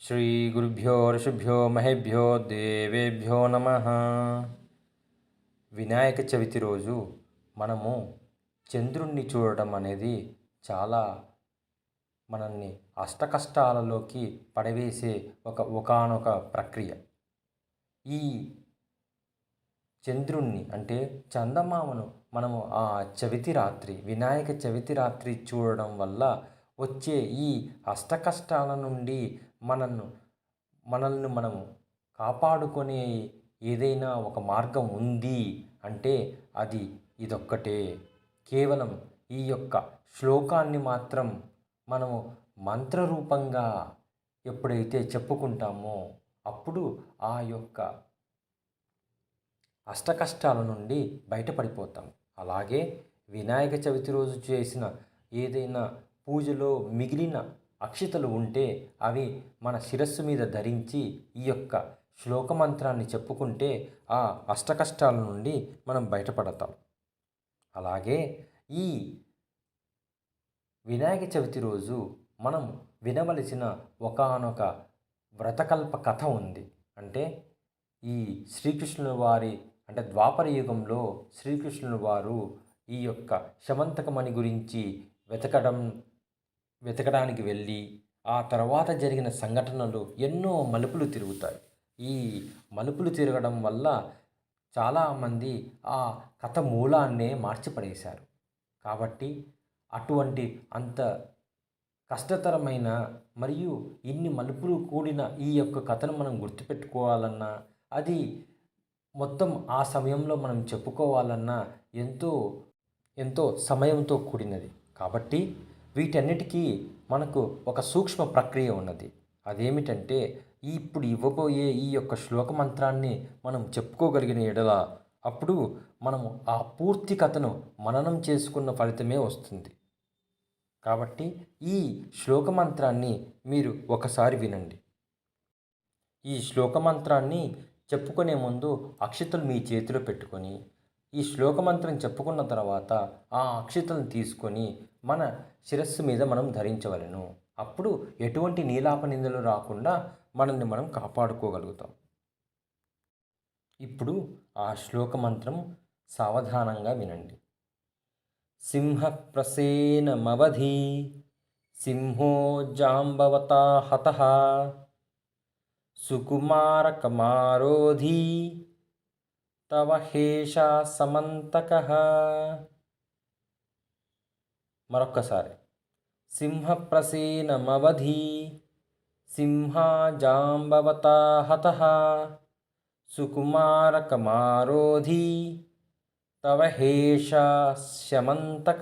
శ్రీ గురుభ్యో ఋషిభ్యో మహేభ్యో దేవేభ్యో నమ వినాయక చవితి రోజు మనము చంద్రుణ్ణి చూడటం అనేది చాలా మనల్ని అష్టకష్టాలలోకి పడవేసే ఒక ఒకానొక ప్రక్రియ. ఈ చంద్రుణ్ణి అంటే చందమామను మనము ఆ చవితి రాత్రి వినాయక చవితి రాత్రి చూడడం వల్ల వచ్చే ఈ అష్టకష్టాల నుండి మనల్ని మనల్ని మనము కాపాడుకునే ఏదైనా ఒక మార్గం ఉంది అంటే అది ఇదొక్కటే. కేవలం ఈ యొక్క శ్లోకాన్ని మాత్రం మనము మంత్రరూపంగా ఎప్పుడైతే చెప్పుకుంటామో అప్పుడు ఆ యొక్క అష్టకష్టాల నుండి బయటపడిపోతాం. అలాగే వినాయక చవితి రోజు చేసిన ఏదైనా పూజలో మిగిలిన అక్షితలు ఉంటే అవి మన శిరస్సు మీద ధరించి ఈ యొక్క శ్లోకమంత్రాన్ని చెప్పుకుంటే ఆ అష్టకష్టాల నుండి మనం బయటపడతాం. అలాగే ఈ వినాయక చవితి రోజు మనం వినవలసిన ఒకానొక వ్రతకల్ప కథ ఉంది. అంటే ఈ శ్రీకృష్ణుల వారి అంటే ద్వాపర యుగంలో శ్రీకృష్ణుల వారు ఈ యొక్క శమంతకమణి గురించి వెతకడం వెతకడానికి వెళ్ళి ఆ తర్వాత జరిగిన సంఘటనలు ఎన్నో మలుపులు తిరుగుతాయి. ఈ మలుపులు తిరగడం వల్ల చాలామంది ఆ కథ మూలాన్నే మార్చిపడేశారు. కాబట్టి అటువంటి అంత కష్టతరమైన మరియు ఇన్ని మలుపులు కూడిన ఈ యొక్క కథను మనం గుర్తుపెట్టుకోవాలన్నా అది మొత్తం ఆ సమయంలో మనం చెప్పుకోవాలన్నా ఎంతో ఎంతో సమయంతో కూడినది. కాబట్టి వీటన్నిటికీ మనకు ఒక సూక్ష్మ ప్రక్రియ ఉన్నది. అదేమిటంటే ఇప్పుడు ఇవ్వబోయే ఈ యొక్క శ్లోక మంత్రాన్ని మనం చెప్పుకోగలిగిన ఎడల అప్పుడు మనము ఆ పూర్తి కథను మననం చేసుకున్న ఫలితమే వస్తుంది. కాబట్టి ఈ శ్లోక మంత్రాన్ని మీరు ఒకసారి వినండి. ఈ శ్లోక మంత్రాన్ని చెప్పుకునే ముందు అక్షతలు మీ చేతిలో పెట్టుకొని ఈ శ్లోకమంత్రం చెప్పుకున్న తర్వాత ఆ అక్షతలను తీసుకొని మన శిరస్సు మీద మనం ధరించవలను. అప్పుడు ఎటువంటి నీలాప నిందలు రాకుండా మనల్ని మనం కాపాడుకోగలుగుతాం. ఇప్పుడు ఆ శ్లోక మంత్రం సావధానంగా వినండి. సింహ ప్రసేనమవధి సింహో జాంబవతా హత సుకుమారకమారోధీ తవ హేషా సమంతక మరొక్కసారి సింహప్రసేనమవధి సింహాజాంబవతా హత సుకుమారకమారోధి తవ హేషా శమంతక